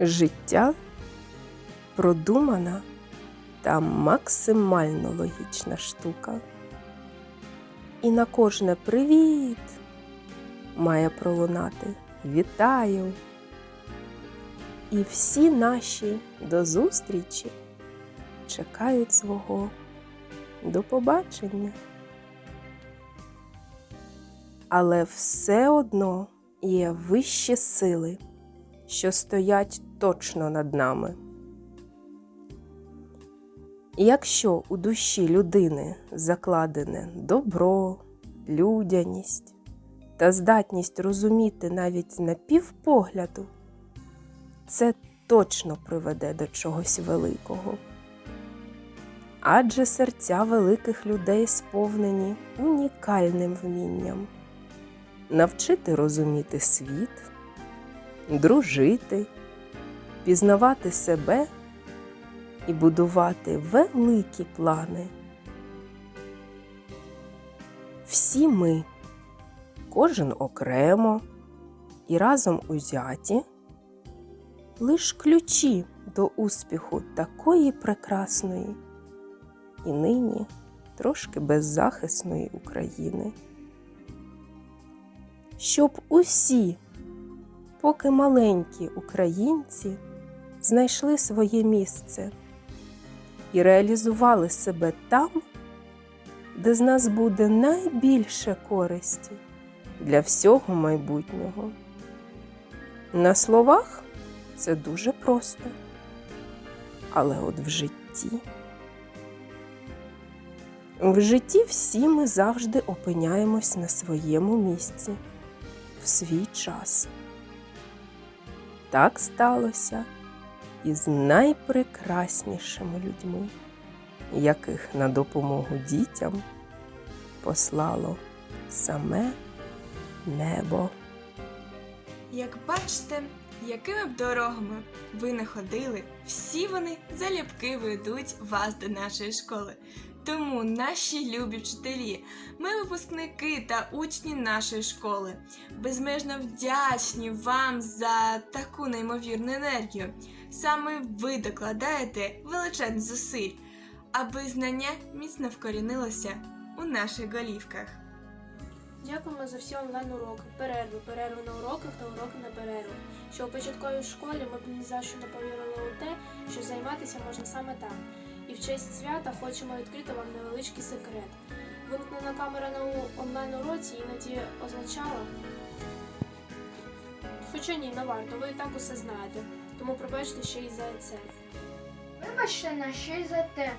Життя продумана та максимально логічна штука. І на кожне привіт має пролунати вітаю. І всі наші до зустрічі чекають свого до побачення. Але все одно є вищі сили, що стоять точно над нами. Якщо у душі людини закладене добро, людяність та здатність розуміти навіть на півпогляду, це точно приведе до чогось великого. Адже серця великих людей сповнені унікальним вмінням навчити розуміти світ, дружити, пізнавати себе і будувати великі плани. Всі ми, кожен окремо і разом узяті, лиш ключі до успіху такої прекрасної і нині трошки беззахисної України. Щоб усі, поки маленькі українці, знайшли своє місце і реалізували себе там, де з нас буде найбільше користі для всього майбутнього. На словах це дуже просто, але от в житті. В житті всі ми завжди опиняємось на своєму місці в свій час. Так сталося і з найпрекраснішими людьми, яких на допомогу дітям послало саме небо. Як бачите, якими б дорогами ви не ходили, всі вони залюбки ведуть вас до нашої школи. Тому наші любі вчителі, ми випускники та учні нашої школи, безмежно вдячні вам за таку неймовірну енергію. Саме ви докладаєте величезних зусиль, аби знання міцно вкорінилося у наших голівках. Дякуємо за всі онлайн-уроки, перерви, перерви на уроках та уроки на перерву. Що у початковій школі ми б ні за що не повірили у те, що займатися можна саме там. В честь свята хочемо відкрити вам невеличкий секрет. Вимкнена камера на онлайн-уроці іноді означала. Хоча ні, не варто, ви і так усе знаєте. Тому пробачте ще й за це. Вибачте нас ще й за те,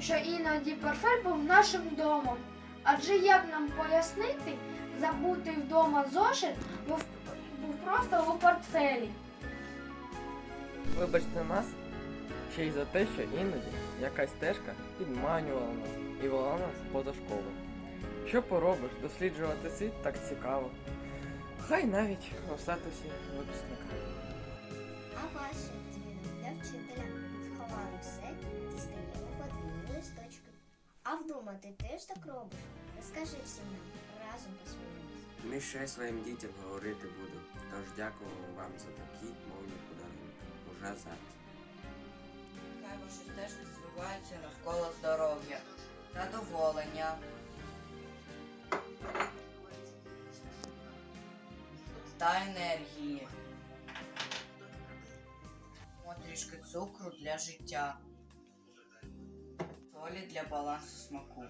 що іноді портфель був нашим домом. Адже як нам пояснити, забутий вдома зошит був, був просто у портфелі. Вибачте нас ще й за те, що іноді якась стежка підманювала нас і вела нас поза школою. Що поробиш, досліджувати світ так цікаво. Хай навіть у статусі випускника. А ваші дзвінок для вчителя сховали все, дістаємо подвійні листочки. А вдома ти теж так робиш? Розкажи всім нам, разом посміємось. Ми ще своїм дітям говорити будемо, тож дякуємо вам за такі мовні подарунки. Уже зараз. Хай теж звиваються навколо здоров'я, задоволення. Та енергії. Трішки цукру для життя. Солі для балансу смаку.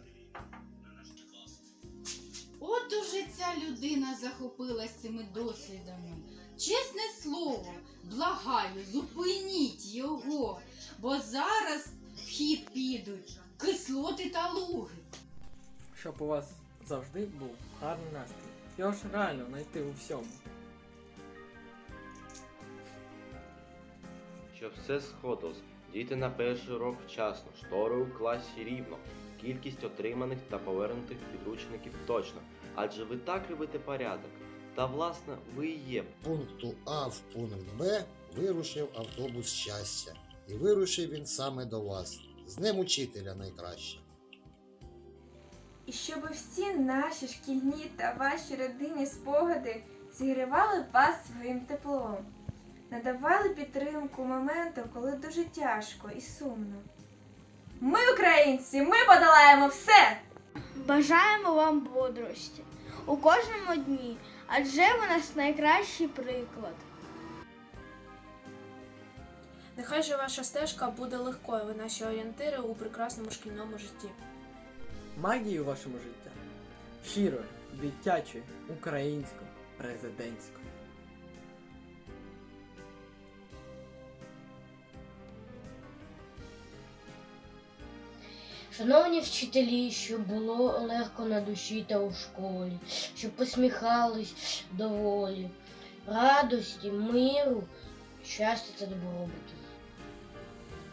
От уже ця людина захопилась цими дослідами. Чесне слово, благаю, зупиніть його, бо зараз в хід підуть кислоти та луги. Щоб у вас завжди був гарний настрій. Його ж реально знайти у всьому. Щоб все сходилось, діти на перший урок вчасно, штори у класі рівно, кількість отриманих та повернутих підручників точно. Адже ви так любите порядок. Та власне ви і є пункту А в пункт Б вирушив автобус щастя. І вирушив він саме до вас. З Днем учителя найкраще. І щоб всі наші шкільні та ваші родинні спогади зігрівали вас своїм теплом. Надавали підтримку моменту, коли дуже тяжко і сумно. Ми, українці, ми подолаємо все! Бажаємо вам бодрості у кожному дні, адже ви нас найкращий приклад. Нехай же ваша стежка буде легкою, ви наші орієнтири у прекрасному шкільному житті. Магії у вашому життя. Щирою, дитячою, українською, президентською. Шановні вчителі, щоб було легко на душі та у школі, щоб посміхались доволі, радості, миру, щастя та добробуту.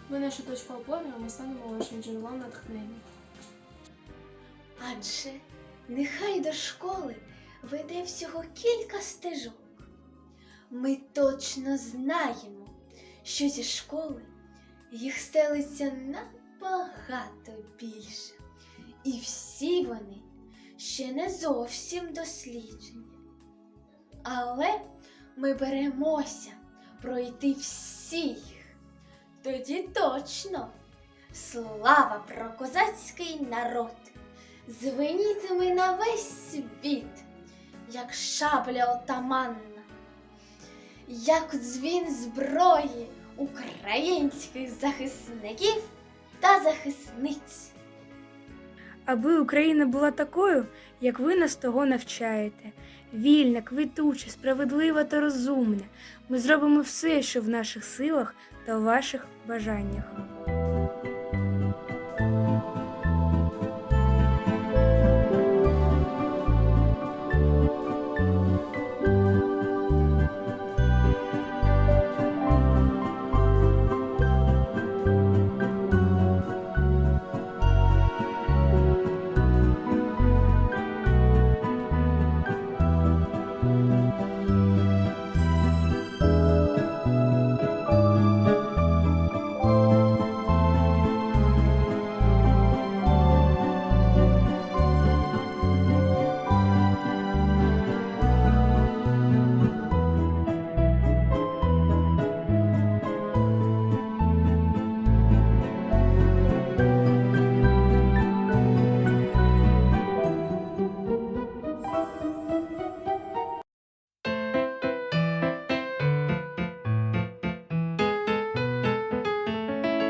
Ви наша точка опори, а ми станемо вашим джерелом натхнення. Адже нехай до школи веде всього кілька стежок. Ми точно знаємо, що зі школи їх стелиться набагато більше. І всі вони ще не зовсім досліджені. Але ми беремося пройти всіх. Тоді точно слава про козацький народ звенітиме на весь світ, як шабля отаманна, як дзвін зброї українських захисників та захисниць. Аби Україна була такою, як ви нас того навчаєте. Вільна, квітуча, справедлива та розумна. Ми зробимо все, що в наших силах та в ваших бажаннях.